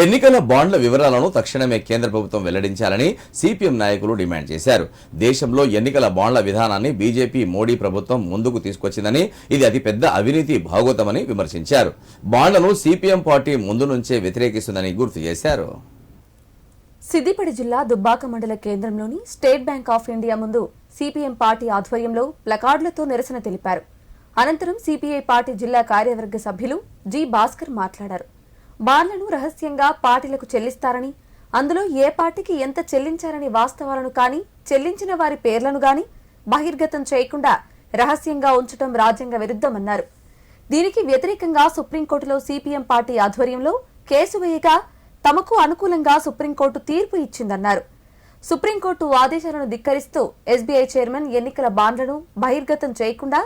ఎన్నికల బాండ్ల వివరాలను తక్షణమే కేంద్ర ప్రభుత్వం వెల్లడించాలని సిపిఎం నాయకులు డిమాండ్ చేశారు. దేశంలో ఎన్నికల బాండ్ల విధానాన్ని బీజేపీ మోడీ ప్రభుత్వం ముందుకు తీసుకొచ్చిందని ఇది అతిపెద్ద అవినీతి భాగోతమని విమర్శించారు. బాండ్లను సిపిఎం పార్టీ ముందు నుంచే వ్యతిరేకిస్తుందని గుర్తు చేశారు. సిద్దిపేట జిల్లా దుబ్బాక మండల కేంద్రంలోని స్టేట్ బ్యాంక్ ఆఫ్ ఇండియా ముందు సిపిఎం పార్టీ ఆధ్వర్యంలో ప్లకార్డులతో నిరసన తెలిపారు. అనంతరం సిపిఐ పార్టీ జిల్లా కార్యవర్గ సభ్యులు జి భాస్కర్ మాట్లాడారు. బాండ్లను రహస్యంగా పార్టీలకు చెల్లిస్తారని అందులో ఏ పార్టీకి ఎంత చెల్లించారని వాస్తవాలను కానీ చెల్లించిన వారి పేర్లను గాని బహిర్గతం చేయకుండా రహస్యంగా ఉంచడం రాజ్యాంగ విరుద్ధమన్నారు. దీనికి వ్యతిరేకంగా సుప్రీంకోర్టులో సిపిఎం పార్టీ ఆధ్వర్యంలో కేసు వేయగా తమకు అనుకూలంగా సుప్రీంకోర్టు తీర్పు ఇచ్చిందన్నారు. సుప్రీంకోర్టు ఆదేశాలను ధిక్కరిస్తూ ఎస్బీఐ చైర్మన్ ఎన్నికల బాండ్లను బహిర్గతం చేయకుండా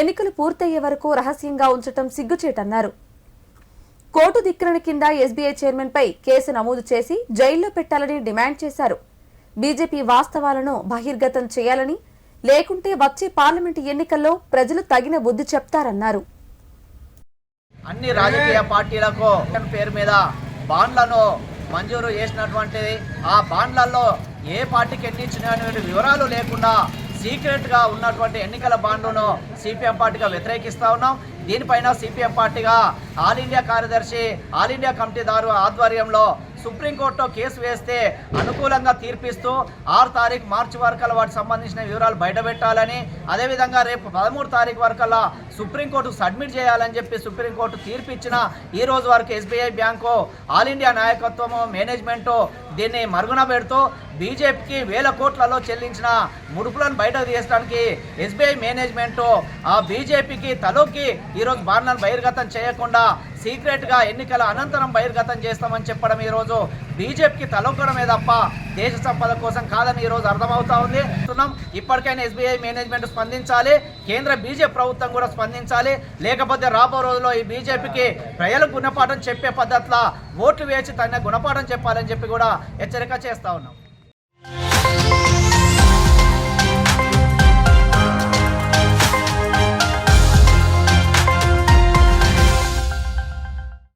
ఎన్నికలు పూర్తయ్యే వరకు రహస్యంగా ఉంచడం సిగ్గుచేటన్నారు. కోర్టు ధిక్కరణ కింద ఎస్బీఐ చైర్మన్ పై కేసు నమోదు చేసి జైల్లో పెట్టాలని డిమాండ్ చేశారు. బీజేపీ వాస్తవాలను బహిర్గతం చేయాలని లేకుంటే వచ్చే పార్లమెంటు ఎన్నికల్లో ప్రజలు తగిన బుద్ధి చెప్తారన్నారు. అన్ని రాజకీయ పార్టీలకు పేరు మీద బాండ్లను మంజూరు చేసినటువంటి ఆ బాండ్లలో ఏ పార్టీకి ఎన్ని ఇచ్చినటువంటి వివరాలు లేకుండా సీక్రెట్గా ఉన్నటువంటి ఎన్నికల బాండ్లను సిపిఎం పార్టీగా వ్యతిరేకిస్తా ఉన్నాం. దీనిపైన సిపిఎం పార్టీగా ఆల్ ఇండియా కార్యదర్శి ఆల్ ఇండియా కమిటీదారు ఆధ్వర్యంలో సుప్రీంకోర్టులో కేసు వేస్తే అనుకూలంగా తీర్పిస్తూ ఆరు తారీఖు మార్చి వరకల్లా వాటికి సంబంధించిన వివరాలు బయటపెట్టాలని అదేవిధంగా రేపు పదమూడు తారీఖు వరకల్లా సుప్రీంకోర్టుకు సబ్మిట్ చేయాలని చెప్పి సుప్రీంకోర్టు తీర్పు ఇచ్చిన ఈ రోజు వరకు ఎస్బీఐ బ్యాంకు ఆల్ ఇండియా నాయకత్వము మేనేజ్మెంటు దీన్ని మరుగున పెడుతూ బీజేపీకి వేల కోట్లలో చెల్లించిన ముడుపులను బయటకు తీయడానికి ఎస్బీఐ మేనేజ్మెంటు ఆ బీజేపీకి తలొక్కి ఈరోజు బాండ్లను బహిర్గతం చేయకుండా సీక్రెట్గా ఎన్నికల అనంతరం బహిర్గతం చేస్తామని చెప్పడం ఈరోజు బీజేపీకి తలొక్కడమే తప్ప దేశ సంపద కోసం కాదని ఈరోజు అర్థమవుతా ఉంది. ఇప్పటికైనా ఎస్బీఐ మేనేజ్మెంట్ స్పందించాలి కేంద్ర బీజేపీ ప్రభుత్వం కూడా స్పందించాలి. లేకపోతే రాబో రోజుల్లో ఈ బీజేపీకి ప్రజలు గుణపాఠం చెప్పే పద్ధతిలో ఓట్లు వేసి తన గుణపాఠం చెప్పాలని చెప్పి కూడా హెచ్చరిక చేస్తా ఉన్నాం.